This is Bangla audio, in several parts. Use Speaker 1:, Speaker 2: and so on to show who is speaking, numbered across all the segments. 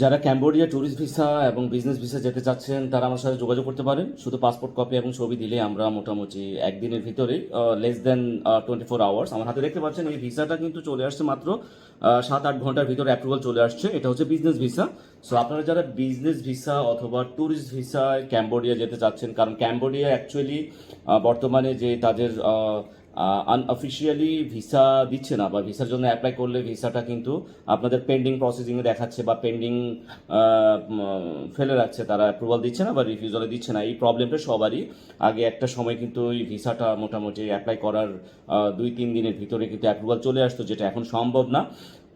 Speaker 1: যারা ক্যাম্বোডিয়া ট্যুরিস্ট ভিসা এবং বিজনেস ভিসা যেতে চাচ্ছেন, তারা আমার সাথে যোগাযোগ করতে পারেন। শুধু পাসপোর্ট কপি এবং ছবি দিলে আমরা মোটামুটি একদিনের ভিতরে less than twenty four hours আমার হাতে দেখতে পাচ্ছেন, এই ভিসাটা কিন্তু চলে আসছে মাত্র সাত আট ঘণ্টার ভিতরে অ্যাপ্রুভাল চলে আসছে। এটা হচ্ছে বিজনেস ভিসা সো আপনারা যারা বিজনেস ভিসা অথবা ট্যুরিস্ট ভিসায় ক্যাম্বোডিয়া যেতে চাচ্ছেন, কারণ ক্যাম্বোডিয়া অ্যাকচুয়ালি বর্তমানে যে তাদের আনঅফিসিয়ালি ভিসা দিচ্ছে না বা ভিসার জন্য অ্যাপ্লাই করলে ভিসাটা কিন্তু আপনাদের পেন্ডিং প্রসেসিংয়ে দেখাচ্ছে বা পেন্ডিং ফেলে রাখছে, তারা অ্যাপ্রুভাল দিচ্ছে না বা রিফিউজালে দিচ্ছে না। এই প্রবলেমটা সবারই। আগে একটা সময় কিন্তু এই ভিসাটা মোটামুটি অ্যাপ্লাই করার দুই, তিন দিনের ভিতরে কিন্তু অ্যাপ্রুভাল চলে আসতো, যেটা এখন সম্ভব না।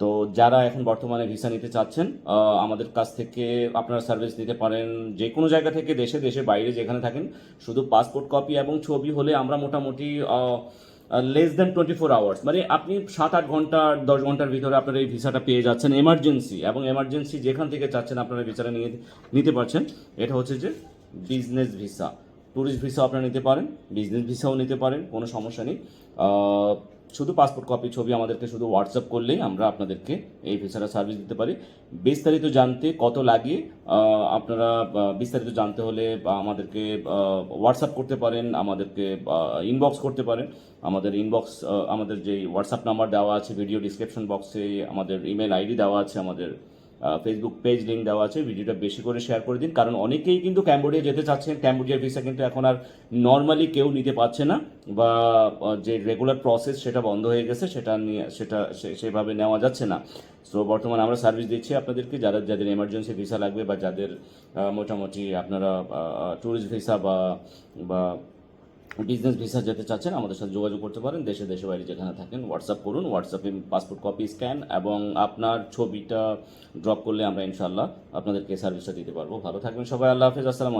Speaker 1: তো যারা এখন বর্তমানে ভিসা নিতে চাচ্ছেন আমাদের কাছ থেকে আপনারা সার্ভিস নিতে পারেন যে কোনো জায়গা থেকে দেশে দেশে বাইরে যেখানে থাকেন। শুধু পাসপোর্ট কপি এবং ছবি হলে আমরা মোটামুটি less than twenty four hours মানে আপনি সাত আট ঘণ্টা, দশ ঘণ্টার ভিতরে আপনারা এই ভিসাটা পেয়ে যাচ্ছেন এমার্জেন্সি এবং এমার্জেন্সি যেখান থেকে চাচ্ছেন আপনারা ভিসাটা নিয়ে, নিতে পারছেন। এটা হচ্ছে যে বিজনেস ভিসা ট্যুরিস্ট ভিসা আপনারা নিতে পারেন বিজনেস ভিসাও নিতে পারেন, কোনো সমস্যা নেই। শুধু পাসপোর্ট কপি ছবি আমাদেরকে শুধু হোয়াটসঅ্যাপ করলেই আমরা আপনাদেরকে এই ভিসাটা সার্ভিস দিতে পারি। বিস্তারিত জানতে কত লাগে আপনারা বিস্তারিত জানতে হলে আমাদেরকে হোয়াটসঅ্যাপ করতে পারেন, আমাদেরকে ইনবক্স করতে পারেন। আমাদের ইনবক্স আমাদের যে হোয়াটসঅ্যাপ নাম্বার দেওয়া আছে ভিডিও ডিসক্রিপশন বক্সে আমাদের ইমেল আইডি দেওয়া আছে আমাদের। ফেসবুক পেজ লিঙ্ক দেওয়া আছে, ভিডিওটা বেশি করে শেয়ার করে দিন। কারণ অনেকেই কিন্তু ক্যাম্বোডিয়া যেতে চাচ্ছেন ক্যাম্বোডিয়ার ভিসা কিন্তু এখন আর নর্মালি কেউ নিতে পারছে না, বা যে রেগুলার প্রসেস সেটা বন্ধ হয়ে গেছে, সেটা নিয়ে, সেটা সেভাবে নেওয়া যাচ্ছে না। সো বর্তমানে আমরা সার্ভিস দিচ্ছি আপনাদেরকে, যারা, যাদের এমার্জেন্সি ভিসা লাগবে বা যাদের মোটামুটি আপনারা ট্যুরিস্ট ভিসা বা বা বিজনেস ভিসা যেতে চাচ্ছেন, আমাদের সাথে যোগাযোগ করতে পারেন। দেশে দেশে বাইরে যেখানে থাকেন হোয়াটসঅ্যাপ করুন। হোয়াটসঅ্যাপে পাসপোর্ট কপি স্ক্যান এবং আপনার ছবিটা ড্রপ করলে আমরা ইনশাল্লাহ আপনাদেরকে সার্ভিসটা দিতে পারব। ভালো থাকবেন সবাই। আল্লাহ হাফিজ। আসসালাম